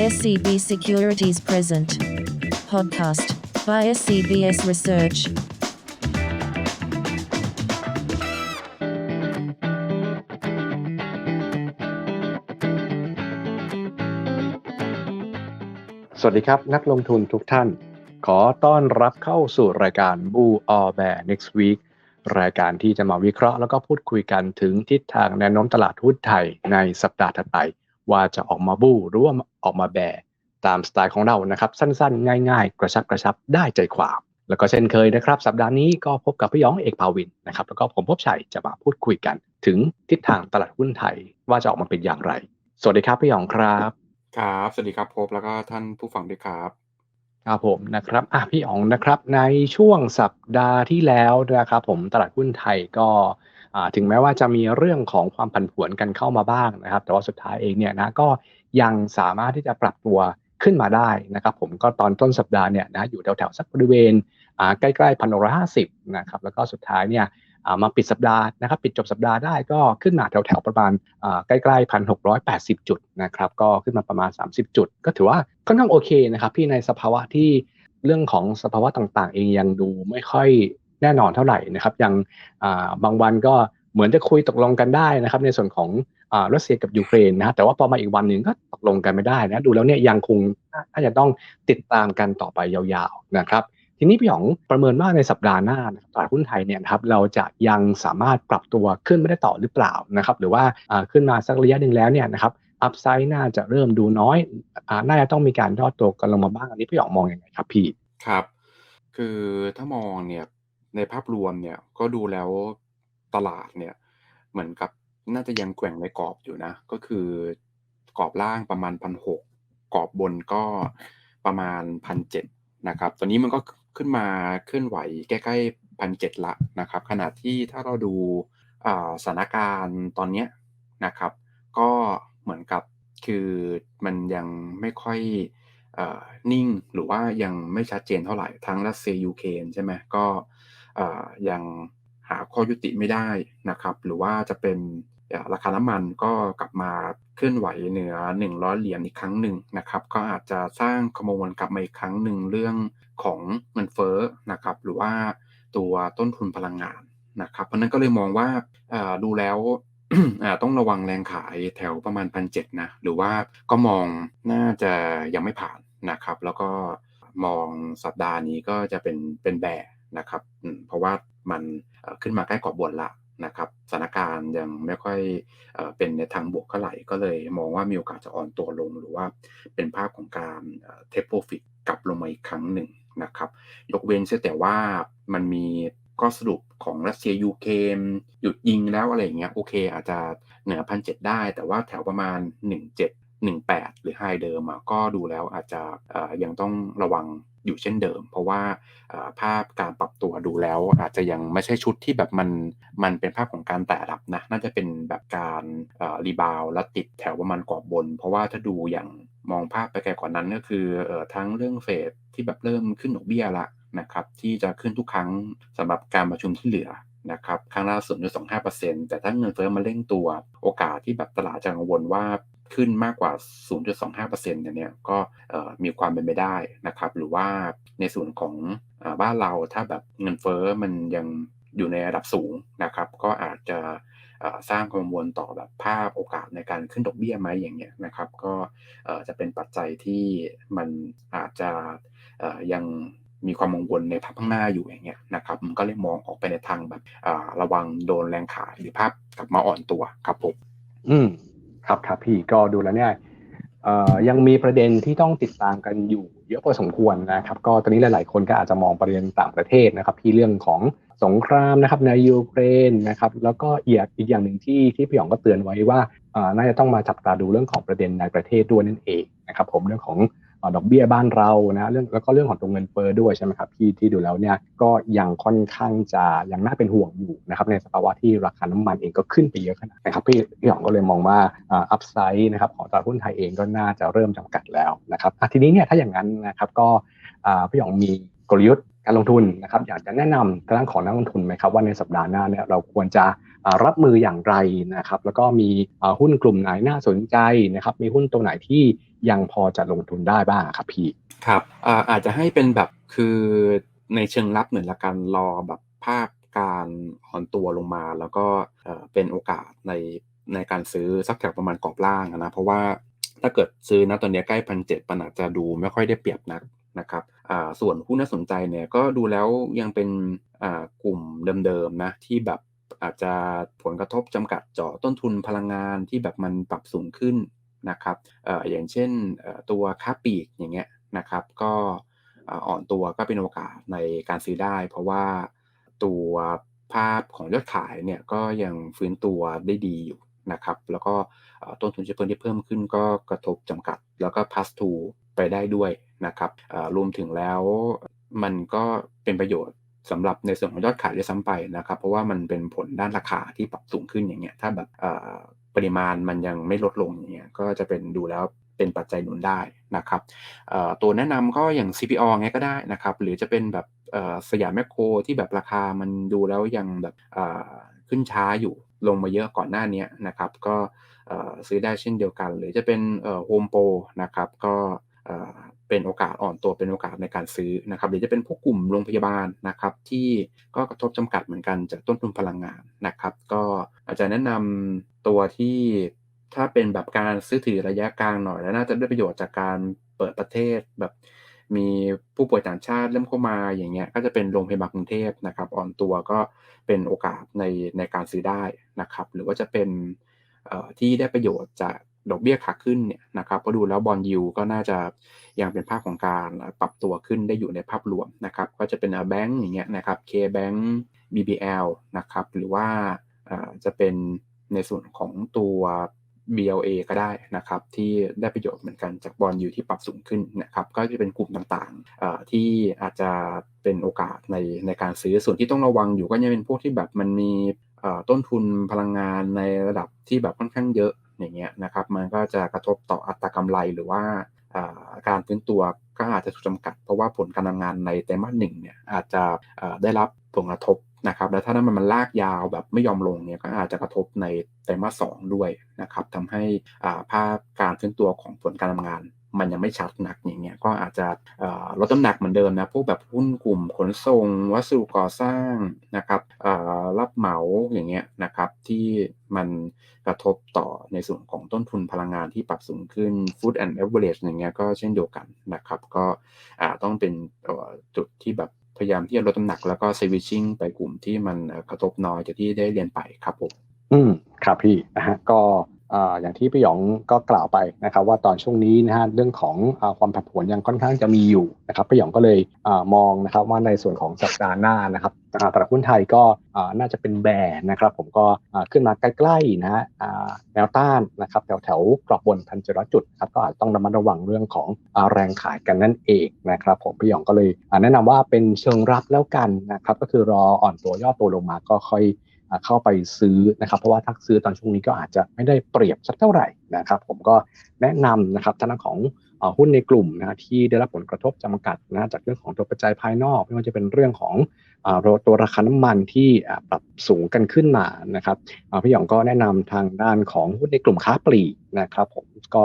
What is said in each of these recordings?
SCB Securities Present Podcast by SCBS Research. สวัสดีครับ นักลงทุนทุกท่าน ขอต้อนรับเข้าสู่รายการ Bull or Bear Next Week รายการที่จะมาวิเคราะห์แล้วก็พูดคุยกันถึงทิศทางแนวโน้มตลาดหุ้นไทยในสัปดาห์ถัดไป ว่าจะออกมาบูหรือว่า ออกมาแบร์ตามสไตล์ของเรานะครับ สั้นๆ ง่าย ๆ กระชับกระชับได้ใจความ แล้วก็เช่นเคยนะครับ สัปดาห์นี้ก็พบกับพี่หยองเอกภาวินนะครับแล้วก็ผมพบชัยจะมาพูดคุยกัน ถึงทิศทางตลาดหุ้นไทยว่าจะออกมาเป็นอย่างไร สวัสดีครับพี่หยองครับครับสวัสดีครับพบแล้วก็ท่านผู้ฟังด้วยครับครับผมนะครับอะพี่อ๋องนะครับในช่วงสัปดาห์ที่แล้วนะครับผมตลาดหุ้นไทยก็อ่าถึงแม้ว่าจะมีเรื่องของความผันผวนกันเข้ามาบ้างนะครับ แต่ว่าสุดท้ายเองเนี่ยนะก็ ยังสามารถที่จะปรับตัวขึ้นมาได้นะครับผมก็ตอนต้นสัปดาห์เนี่ยนะอยู่แถวๆสักบริเวณใกล้ๆพันหกร้อยห้าสิบนะครับแล้วก็สุดท้ายเนี่ยมาปิดสัปดาห์นะครับปิดจบสัปดาห์ได้ก็ขึ้นมาแถวๆประมาณใกล้ๆพันหกร้อยแปดสิบจุดนะครับก็ขึ้นมาประมาณ 30 จุด ก็ถือว่าค่อนข้างโอเคนะครับพี่ในสภาวะที่เรื่องของสภาวะต่างๆ เองยังดูไม่ค่อยแน่นอนเท่าไหร่นะครับยังบางวันก็ เหมือนจะคุยตกลงกันได้นะครับ ในส่วนของอรัสเซียกับยูเครนนะแต่ว่าพอมาอีกวันหนึ่งก็ตกลงกันไม่ได้นะดูแล้วเนี่ยยังคงน่าจะต้องติดตามกันต่อไปยาวๆนะครับทีนี้พี่หยองประเมินว่าในสัปดาห์หน้าตลาดหุ้นไทยเนี่ยครับเราจะยังสามารถปรับตัวขึ้นไม่ได้ต่อหรือเปล่านะครับหรือว่าขึ้นมาสักระยะหนึ่งแล้วเนี่ยนะครับอัพไซด์น่าจะเริ่มดูน้อยอน่าจะต้องมีการย่อตัวกันลงมาบ้างอันนี้พี่หยองมองอยังไงครับพี่ครับ คือถ้ามองเนี่ยในภาพรวมเนี่ยก็ดูแล้ว ตลาดเนี่ยเหมือนกับน่าจะยังแกว่งในกรอบอยู่นะ ก็คือกรอบล่างประมาณพันหกกรอบบนก็ประมาณพันเจ็ดนะครับ ตอนนี้มันก็ขึ้นมาเคลื่อนไหวใกล้ๆพันเจ็ดละนะครับ ขณะที่ถ้าเราดูสถานการณ์ตอนนี้นะครับ ก็เหมือนกับคือมันยังไม่ค่อยอนิ่งหรือว่ายังไม่ชัดเจนเท่าไหร่ทั้งรัสเซียยูเครนใช่ไหมก็ยัง หาข้อยุติไม่ได้นะครับ หรือว่าจะเป็นราคาน้ำมันก็กลับมาเคลื่อนไหวเหนือ 100 เหรียญอีกครั้งหนึ่งนะครับ ก็อาจจะสร้างขโมยกลับมาอีกครั้งหนึ่งเรื่องของเงินเฟ้อนะครับ หรือว่าตัวต้นทุนพลังงานนะครับ เพราะนั้นก็เลยมองว่าดูแล้วต้องระวังแรงขายแถวประมาณพันเนะ หรือว่าก็มองน่าจะยังไม่ผ่านนะครับ แล้วก็มองสัปดาห์นี้ก็จะเป็นเป็นแบร์ นะครับเพราะว่ามันขึ้นมาใกล้กรอบบนละนะครับสถานการณ์ยังไม่ค่อยเป็นในทางบวกเท่าไหร่ก็เลยมองว่ามีโอกาสจะอ่อนตัวลง หรือว่าเป็นภาพของการเทปโปรฟิตกลับลงมาอีกครั้งหนึ่งนะครับ ยกเว้นเสียแต่ว่ามันมีข้อสรุปของรัสเซียยูเครนหยุดยิงแล้วอะไรอย่างเงี้ยโอเคอาจจะเหนือพันเจ็ดได้ แต่ว่าแถวประมาณ 17 18 หรือไฮเดิมก็ดูแล้วอาจจะยังต้องระวังอยู่เช่นเดิม เพราะว่าภาพการปรับตัวดูแล้ว อาจจะยังไม่ใช่ชุดที่แบบมันมันเป็นภาพของการแตะระดับนะน่าจะเป็นแบบการรีบาวและติดแถวประมาณกรอบบน เพราะว่าถ้าดูอย่างมองภาพไปไกลกว่านั้นก็คือทั้งเรื่องเฟดที่แบบเริ่มขึ้นดอกเบี้ยละนะครับที่จะขึ้นทุกครั้งสำหรับการประชุมที่เหลือนะครับครั้งล่าสุดคือ2.5%แต่ถ้าเงินเฟ้อมาเร่งตัว โอกาสที่แบบตลาดจะกังวลว่า ขึ้นมากกว่า 0.25%เนี่ยเนี่ยก็มีความเป็นไปได้นะครับ หรือว่าในส่วนของอบ้านเราถ้าแบบเงินเฟ้อมันยังอยู่ในระดับสูงนะครับ ก็อาจจะสร้างความกังวลต่อแบบภาพโอกาสในการขึ้นดอกเบี้ยไหมอย่างเงี้ยนะครับ ก็จะเป็นปัจจัยที่มันอาจจะยังมีความกังวลในภาพข้างหน้าอยู่อย่างเงี้ยนะครับมันก็เลยมองออกไปในทางแบบระวังโดนแรงขายหรือภาพกลับมาอ่อนตัวครับผมอืม ครับครับพี่ก็ดูแล้วเนี่ยยังมีประเด็นที่ต้องติดตามกันอยู่เยอะพอสมควรนะครับ ก็ตอนนี้หลาย ๆ คนก็อาจจะมองประเด็นต่างประเทศนะครับ ที่เรื่องของสงครามนะครับในยูเครนนะครับ แล้วก็อีกอีกอย่างหนึ่งที่ที่พี่หยองก็เตือนไว้ว่าน่าจะต้องมาจับตาดูเรื่องของประเด็นในประเทศด้วยนั่นเองนะครับ ผมเรื่องของ ดอกเบี้ยบ้านเรานะเรื่องแล้วก็เรื่องของตัวเงินเฟ้อด้วยใช่ไหมครับพี่ที่ดูแล้วเนี่ยก็ยังค่อนข้างจะยังน่าเป็นห่วงอยู่นะครับในสภาวะที่ราคาน้ำมันเองก็ขึ้นไปเยอะขนาดนะครับพี่พี่หยองก็เลยมองว่าอัพไซด์นะครับของตลาดหุ้นไทยเองก็น่าจะเริ่มจำกัดแล้วนะครับทีนี้เนี่ยถ้าอย่างนั้นนะครับก็อ่าพี่หยองมีกลยุทธ์การลงทุนนะครับอยากจะแนะนำทางด้านของนักลงทุนไหมครับว่าในสัปดาห์หน้าเนี่ยเราควรจะ รับมืออย่างไรนะครับ แล้วก็มีหุ้นกลุ่มไหนน่าสนใจนะครับ มีหุ้นตัวไหนที่ยังพอจะลงทุนได้บ้างครับพี่ครับอาอาจจะให้เป็นแบบคือในเชิงรับเหมือนละกันรอแบบภาพการอ่อนตัวลงมา แล้วก็เป็นโอกาสในในการซื้อสักแถวประมาณกรอบล่างนะเพราะว่าถ้าเกิดซื้อนะตอนนี้ใกล้พันเจ็ดมันอาจจะดูไม่ค่อยได้เปรียบนักนะครับส่วนหุ้น่าสนใจเนี่ยก็ดูแล้วยังเป็นกลุ่มเดิมๆนะที่แบบ อาจจะผลกระทบจำกัดเจาะต้นทุนพลังงานที่แบบมันปรับสูงขึ้นนะครับออย่างเช่นตัวค้าปีกอย่างเงี้ยนะครับก็อ่อนตัวก็เป็นโอกาสในการซื้อได้ เพราะว่าตัวภาพของยอดขายเนี่ยก็ยังฟื้นตัวได้ดีอยู่นะครับ แล้วก็ต้นทุนเชื้อเพลิงที่เพิ่มขึ้นก็กระทบจำกัด แล้วก็ pass to ไปได้ด้วยนะครับรวมถึงแล้วมันก็เป็นประโยชน์ สำหรับในส่วนของยอดขายด้วยซ้ำไปนะครับ เพราะว่ามันเป็นผลด้านราคาที่ปรับสูงขึ้นอย่างเงี้ยถ้าแบบปริมาณมันยังไม่ลดลงอย่างเงี้ยก็จะเป็นดูแล้วเป็นปัจจัยหนุนได้นะครับตัวแนะนำก็อย่าง CPO เงี้ยก็ได้นะครับหรือจะเป็นแบบสยามแมคโครที่แบบราคามันดูแล้วยังแบบขึ้นช้าอยู่ลงมาเยอะก่อนหน้านี้นะครับ ก็ซื้อได้เช่นเดียวกัน หรือจะเป็นโฮมโปรนะครับก็ เป็นโอกาสอ่อนตัวเป็นโอกาสในการซื้อนะครับหรือจะเป็นพวกกลุ่มโรงพยาบาลนะครับที่ก็กระทบจำกัดเหมือนกันจากต้นทุนพลังงานนะครับก็อาจจะแนะนำตัวที่ถ้าเป็นแบบการซื้อถือระยะกลางหน่อย แล้วน่าจะได้ประโยชน์จากการเปิดประเทศแบบมีผู้ป่วยต่างชาติเริ่มเข้ามาอย่างเงี้ยก็จะเป็นโรงพยาบาลกรุงเทพนะครับอ่อนตัวก็เป็นโอกาสในในการซื้อได้นะครับ หรือว่าจะเป็นที่ได้ประโยชน์จาก ดอกเบี้ยขาขึ้นเนี่ยนะครับพอดูแล้วบอลยูก็น่าจะยังเป็นภาพของการปรับตัวขึ้นได้อยู่ในภาพรวมนะครับ ก็จะเป็นแบงก์อย่างเงี้ยนะครับ K-Bank BBL นะครับ หรือว่าจะเป็นในส่วนของตัว BLA ก็ได้นะครับ ที่ได้ประโยชน์เหมือนกันจากบอลยูที่ปรับสูงขึ้นนะครับ ก็จะเป็นกลุ่มต่างๆที่อาจจะเป็นโอกาสในในการซื้อส่วนที่ต้องระวังอยู่ก็จะเป็นพวกที่แบบมันมีต้นทุนพลังงานในระดับที่แบบค่อนข้างเยอะ อย่างเงี้ยนะครับมันก็จะกระทบต่ออัตรากำไรหรือว่าการฟื้นตัวก็อาจจะถูกจำกัด เพราะว่าผลการทำงานในไตรมาสหนึ่งเนี่ยอาจจะได้รับผลกระทบนะครับแล้วถ้านั้นมันลากยาวแบบไม่ยอมลงเนี่ยก็อาจจะกระทบในไตรมาสสองด้วยนะครับทำให้ภาพการฟื้นตัวของผลการทำงาน มันยังไม่ชัดหนักอย่างเงี้ยก็อาจจะลดน้ำหนักเหมือนเดิมนะพวกแบบหุ้นกลุ่มขนส่ง วัสดุก่อสร้างนะครับรับเหมาอย่างเงี้ยนะครับที่มันกระทบต่อในส่วนของต้นทุนพลังงานที่ปรับสูงขึ้น Food and Beverage อย่างเงี้ยก็เช่นเดียวกันนะครับ ก็ต้องเป็นจุดที่แบบพยายามที่จะลดน้ำหนักแล้วก็ switching ไปกลุ่มที่มันกระทบน้อยจากที่ได้เรียนไปครับผม อืม ครับพี่นะฮะก็ อย่างที่พี่หยองก็กล่าวไปนะครับว่าตอนช่วงนี้นะฮะเรื่องของอความผันผวนยังค่อนข้างจะมีอยู่นะครับพี่หยองก็เลยอมองนะครับว่าในส่วนของสัปดาห์หน้านะครับตลาดหุ้นไทยก็น่าจะเป็นแบร์นะครับผมก็ขึ้นมาใกล้ๆนะฮะแนวต้านนะครับแถวแถวๆกรอบบนพันเจ็ดร้อยจุดครับก็อาจต้องระมัดระวังเรื่องของอแรงขายกันนั่นเองนะครับผมพี่หยองก็เลยแนะนำว่าเป็นเชิงรับแล้วกันนะครับก็คือรออ่อนตัวย่อตัวลงมาก็ค่อย เข้าไปซื้อนะครับ เพราะว่าถ้าซื้อตอนช่วงนี้ก็อาจจะไม่ได้เปรียบสักเท่าไหร่นะครับ ผมก็แนะนำนะครับทางด้านของอหุ้นในกลุ่มนะที่ได้รับผลกระทบจำกัดนะจากเรื่องของตัวปัจจัยภายนอก ไม่ว่าจะเป็นเรื่องของอตัวราคาน้ำมันที่ปรับสูงกันขึ้นมานะครับพี่หยองก็แนะนำทางด้านของหุ้นในกลุ่มค้าปลีกนะครับ ผมก็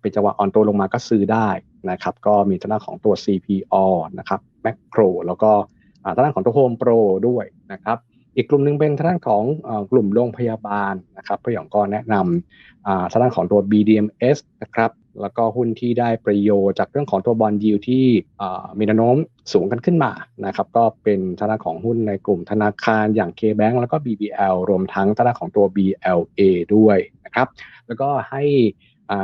เป็นจังหวะออนตัวลงมาก็ซื้อได้นะครับ ก็มีทางด้านของตัว CPO นะครับแมคโครแล้วก็อ่าทางด้านของตัว Home Pro ด้วยนะครับ อีกกลุ่มหนึ่งเป็นทางด้านของอกลุ่มโรงพยาบาลนะครับพี่หยองก็แนะนำอ่าทางด้านของตัว BDMs นะครับแล้วก็หุ้นที่ได้ประโยชน์จากเรื่องของตัวบอลยิวที่มีแนวโน้มสูงกันขึ้นมานะครับก็เป็นทางด้านของหุ้นในกลุ่มธนาคารอย่าง KBank แล้วก็ BBL รวมทั้งทางด้านของตัว BLA ด้วยนะครับแล้วก็ให้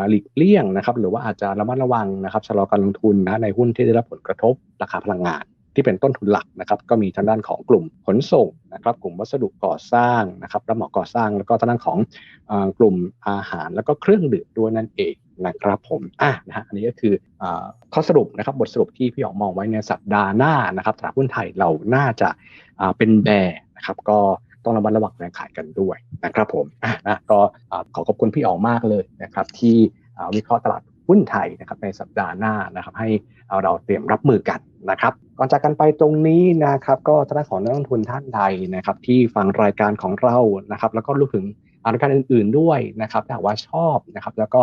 หลีกเลี่ยงนะครับหรือว่าอาจจะระมัดระวังนะครับชะลอการลงทุนนะในหุ้นที่ได้รับผลกระทบราคาพลังงาน ที่เป็นต้นทุนหลักนะครับก็มีทางด้านของกลุ่มขนส่งนะครับกลุ่มวัสดุก่อสร้างนะครับรับเหมาก่อสร้างแล้วก็ทางด้านของอกลุ่มอาหารแล้วก็เครื่องดื่มด้วยนั่นเองนะครับผมอะนะฮะอันนี้ก็คืออข้อสรุปนะครับบทสรุปที่พี่หยองมองไว้ในสัปดาห์หน้านะครับตลาดหุ้นไทยเราน่าจะเป็นแบร์นะครับก็ต้องระมัดระวังแรงขายกันด้วยนะครับผมอะนะก็ขอขอบคุณพี่อ๋องมากเลยนะครับที่วิเคราะห์ตลาด หุ้นไทยนะครับในสัปดาห์หน้านะครับให้เอาเราเตรียมรับมือกันนะครับก่อนจากกันไปตรงนี้นะครับก็ทางด้านของนักลงทุนท่านใดนะครับที่ฟังรายการของเรานะครับแล้วก็รวมถึงรายการอื่น ๆด้วยนะครับถ้าว่าชอบนะครับแล้วก็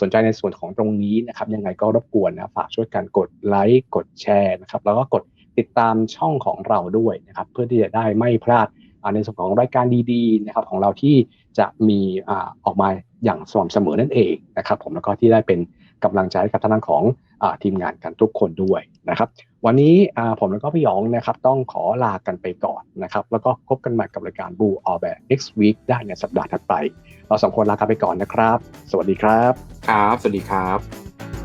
สนใจในส่วนของตรงนี้นะครับยังไงก็รบกวนนะฝากช่วยกันกดไลค์กดแชร์นะครับแล้วก็กดติดตามช่องของเราด้วยนะครับเพื่อที่จะได้ไม่พลาด ในส่วนของรายการดีๆนะครับของเราที่จะมีอออกมาอย่างสม่ำเสมอนั่นเองนะครับผมแล้วก็ที่ได้เป็นกำลังใจกับทางด้านของอทีมงานกันทุกคนด้วยนะครับ วันนี้ผมแล้วก็พี่ยองนะครับต้องขอลากันไปก่อนนะครับแล้วก็พบกันใหม่กับรายการบูออแบ next week ได้ในสัปดาห์ถัดไป เราสองคนลากันไปก่อนนะครับ สวัสดีครับ ครับ สวัสดีครับ